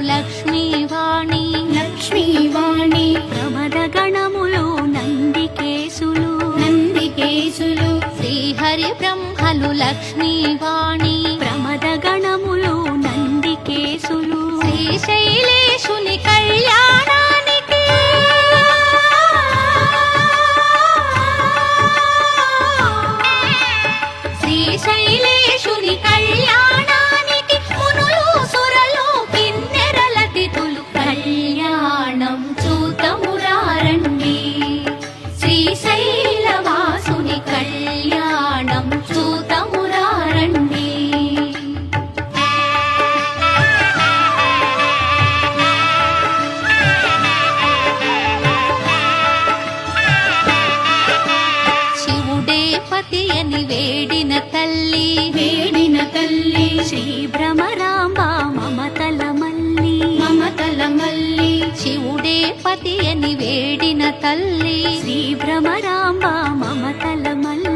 లక్ష్మీ వాణి ప్రమద గణములు నందికేశులు. నందికేశులు. శ్రీహరి బ్రహ్మలు లక్ష్మీ ప్రమద గణములు నందికేశులు. శ్రీశైలేశుని కళ్యాణానికి. శ్రీశైలేశుని కళ్యాణ అని వేడిన తల్లి వేడిన తల్లి శ్రీ భ్రమరాంబ మమతల మల్లి. మమతల మల్లి. శివుడే పతి అని వేడిన తల్లి శ్రీ భ్రమరాంబ మమతల మల్లి.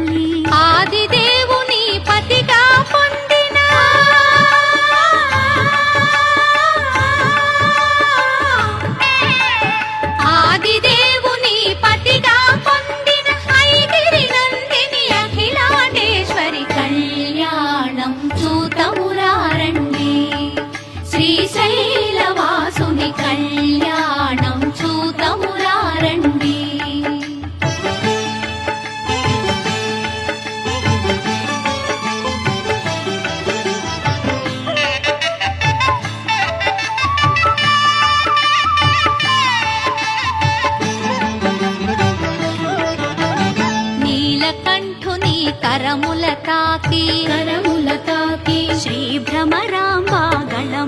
నీలకంఠుని కరముల తాకి. కరముల తాకి. శ్రీ భ్రమరాంబ గళమున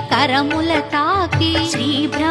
కరముల తాకి శ్రీభ్ర